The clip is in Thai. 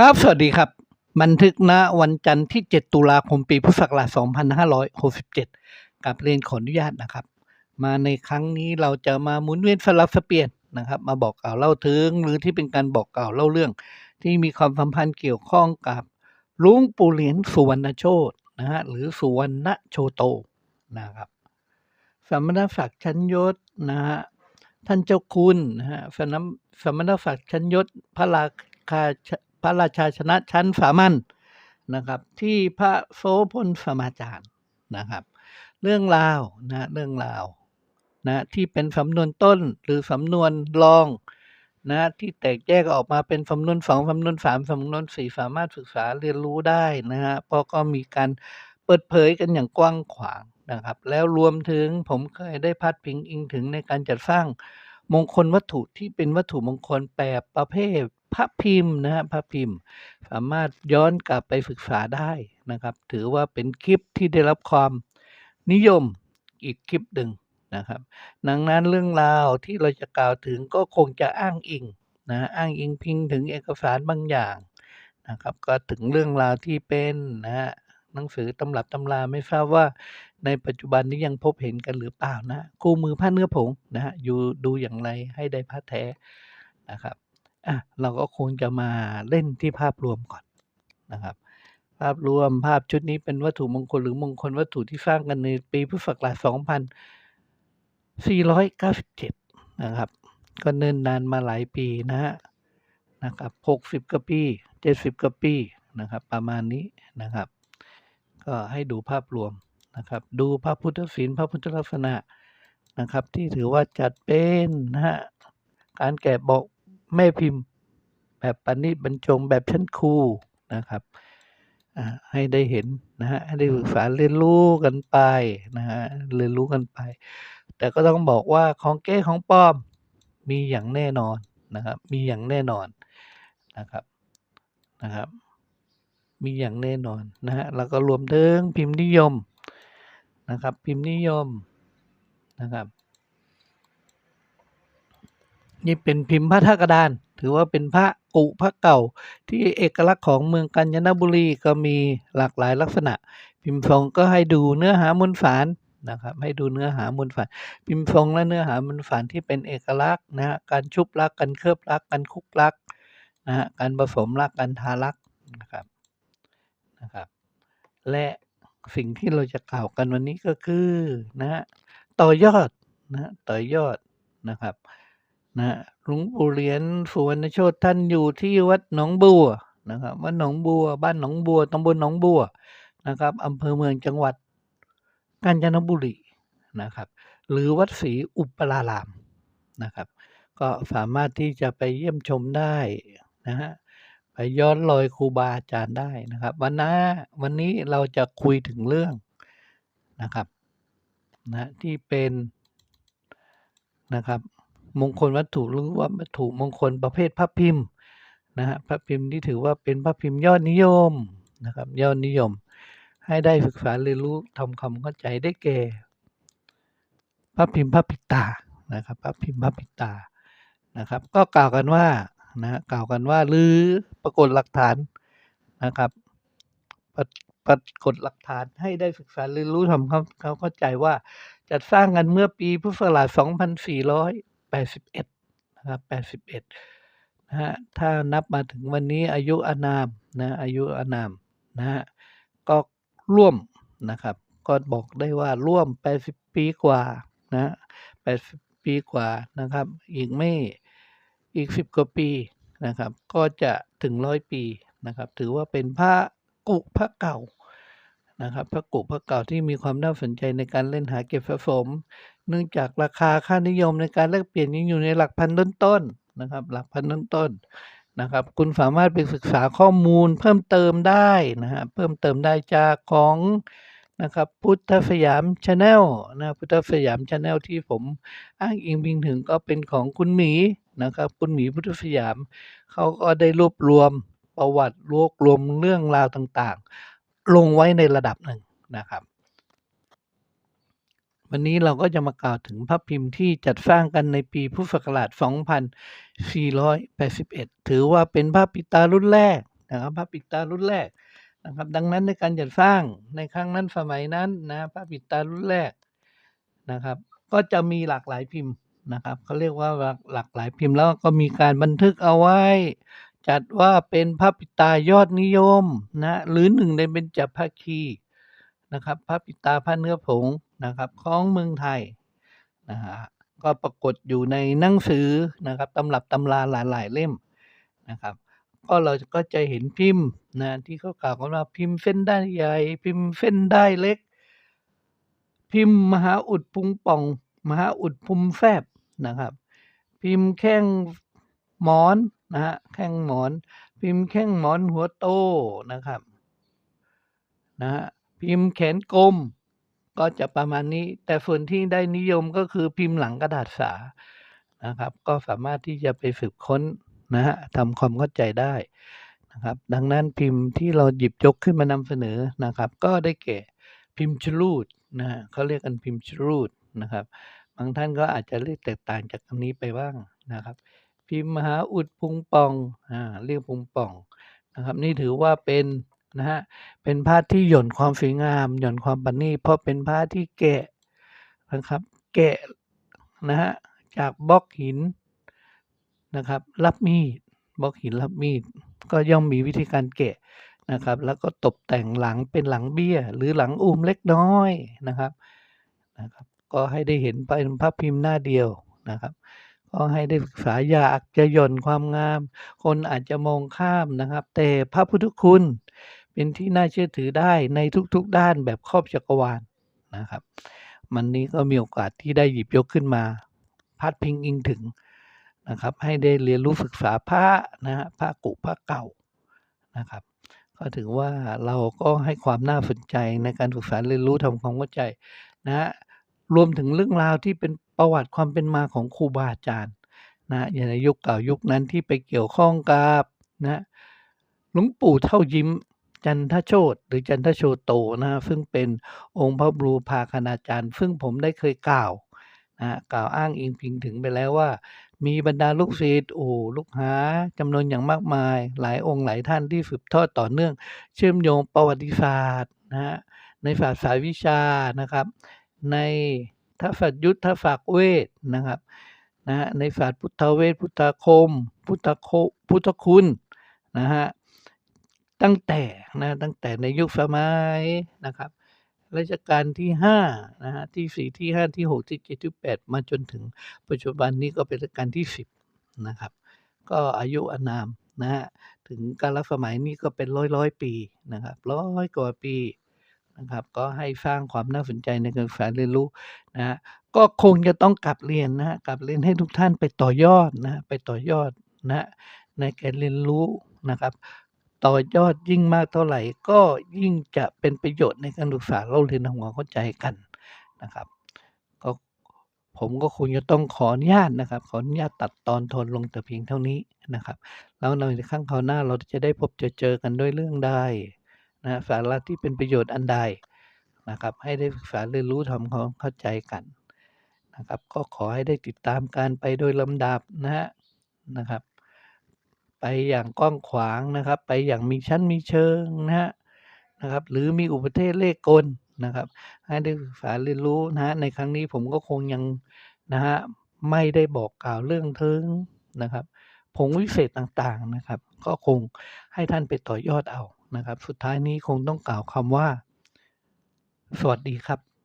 ครับ สวัสดีครับ บันทึกณวันจันทร์ที่ 7 ตุลาคมปีพุทธศักราช 2567 กับเรียนขออนุญาตนะครับ มาในครั้งนี้เราจะมาหมุนเวียนสลับสเปลี่ยนนะครับ มาบอกกล่าวเล่าถึง หรือที่เป็นการบอกกล่าวเล่าเรื่อง ที่มีความสัมพันธ์เกี่ยวข้องกับลุงปูเหรียญสุวรรณโชตนะฮะหรือสุวรรณโชโตนะครับสมณศักดิ์ชั้นยศนะฮะท่านเจ้าคุณนะฮะสมสมณศักดิ์ชั้นยศพระราชา ระราชาชนะชั้นสามัญนะครับ ที่พระโสพลสมาจารย์นะครับ เรื่องราวนะเรื่องราวนะที่เป็นสำนวนต้นหรือสำนวนรองนะที่แตกแยกออกมาเป็นสำนวนสองสำนวนสามสำนวนสี่สามารถศึกษาเรียนรู้ได้นะฮะเพราะก็มีการเปิดเผยกันอย่างกว้างขวางนะครับ แล้วรวมถึงผมเคยได้พัดพิงอิงถึงในการจัดสร้างมงคลวัตถุที่เป็นวัตถุมงคลแบบประเภท พระพิมพ์นะฮะพระพิมพ์ สามารถย้อนกลับไปศึกษาได้นะครับ ถือว่าเป็นคลิปที่ได้รับความนิยมอีกคลิปหนึ่งนะครับ ดังนั้นเรื่องราวที่เราจะกล่าวถึงก็คงจะอ้างอิงนะอ้างอิงพิงถึงเอกสารบางอย่างนะครับ ก็ถึงเรื่องราวที่เป็นนะฮะหนังสือตำรับตำราไม่ทราบว่าในปัจจุบันนี้ยังพบเห็นกันหรือเปล่านะคู่มือผ้าเนื้อผงนะฮะอยู่ดูอย่างไรให้ได้ผ้าแท้นะครับ อะเราก็คงจะมาเล่นที่ภาพรวมก่อนนะครับ ภาพรวมภาพชุดนี้เป็นวัตถุมงคลหรือมงคลวัตถุที่สร้างกันในปีพุทธศักราช2497 นะครับ ก็เนิ่นนานมาหลายปีนะฮะนะครับ 60กว่าปี 70กว่าปีนะครับ ประมาณนี้นะครับ ก็ให้ดูภาพรวมนะครับ ดูพระพุทธศีลพระพุทธลักษณะนะครับ ที่ถือว่าจัดเป็นนะฮะการแกะบอก แม่พิมพ์ แบบปณิบรรจงแบบชั้นครูนะครับให้ได้เห็นนะฮะให้ได้ศึกษาเรียนรู้กันไปนะฮะเรียนรู้กันไป แต่ก็ต้องบอกว่าของเก้ของปลอมมีอย่างแน่นอนนะครับ มีอย่างแน่นอนนะครับนะครับ มีอย่างแน่นอนนะฮะแล้วก็รวมถึงพิมพ์นิยมนะครับ พิมพ์นิยมนะครับ นี่เป็นพิมพ์พระธาตุกระดาน ถือว่าเป็นพระกุพระเก่า ที่เอกลักษณ์ของเมืองกาญจนบุรีก็มีหลากหลายลักษณะ พิมพ์ทรงก็ให้ดูเนื้อหามวลสารนะครับให้ดูเนื้อหามวลสารพิมพ์ทรงและเนื้อหามวลสารที่เป็นเอกลักษณ์นะฮะการชุบลักกันเคลือบลักกันคุกลักนะฮะการผสมลักกันทาลักนะครับนะครับและสิ่งที่เราจะกล่าวกันวันนี้ก็คือนะฮะต่อยอดนะฮะต่อยอดนะครับ นะหลวงปู่เหรียญสุวรรณโชตท่านอยู่ที่วัดหนองบัวนะครับวัดหนองบัว บ้านหนองบัวตำบลหนองบัวนะครับอำเภอเมืองจังหวัดกาญจนบุรีนะครับ หรือวัดศรีอุปรารามนะครับ ก็สามารถที่จะไปเยี่ยมชมได้นะฮะไปย้อนรอยครูบาอาจารย์ได้นะครับ วันน้าวันนี้เราจะคุยถึงเรื่องนะครับนะที่เป็นนะครับ มงคลวัตถุหรือว่าวัตถุมงคลประเภทพระพิมพ์นะฮะพระพิมพ์ที่ถือว่าเป็นพระพิมพ์ยอดนิยมนะครับยอดนิยม ให้ได้ศึกษาเรียนรู้ทำความเข้าใจได้แก่พระพิมพ์พระปิตานะครับพระพิมพ์พระปิตานะครับ ก็กล่าวกันว่านะฮะกล่าวกันว่าหรือปรากฏหลักฐานนะครับปรปรากฏหลักฐานให้ได้ศึกษาเรียนรู้ทำความเขาเข้าใจว่าจัดสร้างกันเมื่อปีพุทธศักราช 2481นะครับ81นะฮะถ้านับมาถึงวันนี้อายุอานามนะอายุอานามนะฮะก็ร่วมนะครับก็บอกได้ว่าร่วม 80 ปีกว่านะ80 ปีกว่านะครับ อีกไม่อีก 10 กว่าปีนะครับ ก็จะถึง100ปีนะครับ ถือว่าเป็นพระกุพระเก่านะครับพระกุพระเก่าที่มีความน่าสนใจในการเล่นหาเก็บสะสม เนื่องจากราคาค่านิยมในการแลกเปลี่ยนยังอยู่ในหลักพันต้นๆนะครับ หลักพันต้นๆนะครับ คุณสามารถไปศึกษาข้อมูลเพิ่มเติมได้นะฮะเพิ่มเติมได้จากของนะครับพุทธสยามชาแนลนะพุทธสยามชาแนลที่ผมอ้างอิงพิงถึงก็เป็นของคุณหมีนะครับคุณหมีพุทธสยามเขาก็ได้รวบรวมประวัติรวบรวมเรื่องราวต่างๆ ลงไว้ในระดับหนึ่งนะครับ วันนี้เราก็จะมากล่าวถึงพระพิมพ์ที่จัดสร้างกันในปีพุทธศักราช 2481 ถือว่าเป็นพระปิตารุ่นแรกนะครับพระปิดตารุ่นแรกนะครับดังนั้นในการจัดสร้างในครั้งนั้นสมัยนั้นนะพระปิดตารุ่นแรกนะครับ ก็จะมีหลากหลายพิมพ์นะครับเขาเรียกว่าหลากหลากหลายพิมพ์แล้วก็มีการบันทึกเอาไว้ จัดว่าเป็นพระปิตายอดนิยมนะหรือหนึ่งในเบญจภาคี นะครับพระปิตาพระเนื้อผงนะครับของเมืองไทยนะฮะก็ปรากฏอยู่ในหนังสือนะครับตำรับตำราหลาย ๆ เล่มนะครับ ก็เราก็จะเห็นพิมพ์นะที่เขากล่าวกันว่าพิมพ์เส้นได้ใหญ่ พิมพ์เส้นได้เล็ก พิมพ์มหาอุดพุงป่อง มหาอุดพุมแฟบนะครับ พิมพ์แข้งหมอนนะฮะแข้งหมอน พิมพ์แข้งหมอนหัวโตนะครับนะฮะ พิมพ์แขนกลม ก็จะประมาณนี้ แต่ส่วนที่ได้นิยมก็คือพิมพ์หลังกระดาษสานะครับ ก็สามารถที่จะไปสืบค้นนะฮะทำความเข้าใจได้นะครับ ดังนั้นพิมพ์ที่เราหยิบยกขึ้นมานำเสนอนะครับ ก็ได้แก่พิมพ์ชรูดนะฮะเขาเรียกกันพิมพ์ชรูดนะครับ บางท่านก็อาจจะเรียกแตกต่างจากคำนี้ไปบ้างนะครับ พิมพ์มหาอุดพุงป่องอ่าเรียกพุงป่องนะครับ นี่ถือว่าเป็น นะฮะเป็นผ้าที่หย่อนความสวยงาม หย่อนความประณีตเพราะเป็นผ้าที่แกะนะครับ แกะนะฮะจากบล็อกหินนะครับ รับมีดบล็อกหินรับมีดก็ย่อมมีวิธีการแกะนะครับ แล้วก็ตกแต่งหลังเป็นหลังเบี้ย หรือหลังอุ้มเล็กน้อยนะครับนะครับ ก็ให้ได้เห็นเป็นภาพพิมพ์หน้าเดียวนะครับก็ให้ได้ศึกษาอยากจะหย่อนความงาม คนอาจจะมองข้ามนะครับ แต่พระพุทธคุณ เป็นที่น่าเชื่อถือได้ในทุกๆด้านแบบครอบจักรวาลนะครับ มันนี้ก็มีโอกาสที่ได้หยิบยกขึ้นมาพัดพิงอิงถึงนะครับ ให้ได้เรียนรู้ศึกษาพระนะฮะพระกุพระเก่านะครับ ก็ถือว่าเราก็ให้ความน่าสนใจในการศึกษาเรียนรู้ทำความเข้าใจนะฮะรวมถึงเรื่องราวที่เป็นประวัติความเป็นมาของครูบาอาจารย์นะอย่างในยุคเก่ายุคนั้นที่ไปเกี่ยวข้องกับนะหลวงปู่เท่ายิ้ม จันทโชตหรือจันทโชโตนะฮะซึ่งเป็นองค์พระบรูพาคณาจารย์ ซึ่งผมได้เคยกล่าวนะฮะกล่าวอ้างอิงพิงถึงไปแล้วว่า มีบรรดาลูกศิษย์โอ้ลูกหาจำนวนอย่างมากมาย หลายองค์หลายท่านที่สืบทอดต่อเนื่อง เชื่อมโยงประวัติศาสตร์นะฮะในศาสตร์สายวิชานะครับ ในทัศยุทธศักดิ์เวทนะครับนะฮะในศาสตร์พุทธเวทพุทธคม พุทธโคพุทธคุณนะฮะ ตั้งแต่นะตั้งแต่ในยุคสมัยนะครับรัชกาลที่ห้านะฮะที่สี่ที่ห้าที่หกที่เจ็ดที่แปดมาจนถึงปัจจุบันนี้ก็เป็นรัชกาลที่สิบนะครับ ก็อายุอานามนะฮะถึงกาลสมัยนี้ก็เป็นร้อยร้อยปีนะครับร้อยกว่าปีนะครับ ก็ให้สร้างความน่าสนใจในการศึกษาเรียนรู้นะฮะก็คงจะต้องกลับเรียนนะฮะกลับเรียนให้ทุกท่านไปต่อยอดนะฮะไปต่อยอดนะฮะในการเรียนรู้นะครับ ต่อยอดยิ่งมากเท่าไหร่ ก็ยิ่งจะเป็นประโยชน์ในการศึกษาเราเรียนทำความเข้าใจกันนะครับก็ผมก็คงจะต้องขออนุญาตนะครับ ขออนุญาตตัดตอนทนลงแต่เพียงเท่านี้นะครับ แล้วในครั้งคราวหน้าเราจะได้พบเจอเจอกันด้วยเรื่องใดนะสาระที่เป็นประโยชน์อันใดนะครับ ให้ได้ศึกษาเรียนรู้ทำความเข้าใจกันนะครับ ก็ขอให้ได้ติดตามการไปโดยลำดับนะฮะนะครับ อย่างกว้างขวางนะครับ ไปอย่างมีชั้นมีเชิงนะฮะนะครับ หรือมีอุปเทศเลขกลนะครับให้ได้ศึกษาเรียนรู้นะฮะในครั้งนี้ผมก็คงยังนะฮะไม่ได้บอกกล่าวเรื่องเทิงนะครับผงวิเศษต่างๆนะครับ ก็คงให้ท่านไปต่อยอดเอานะครับ สุดท้ายนี้คงต้องกล่าวคำว่า สวัสดีครับ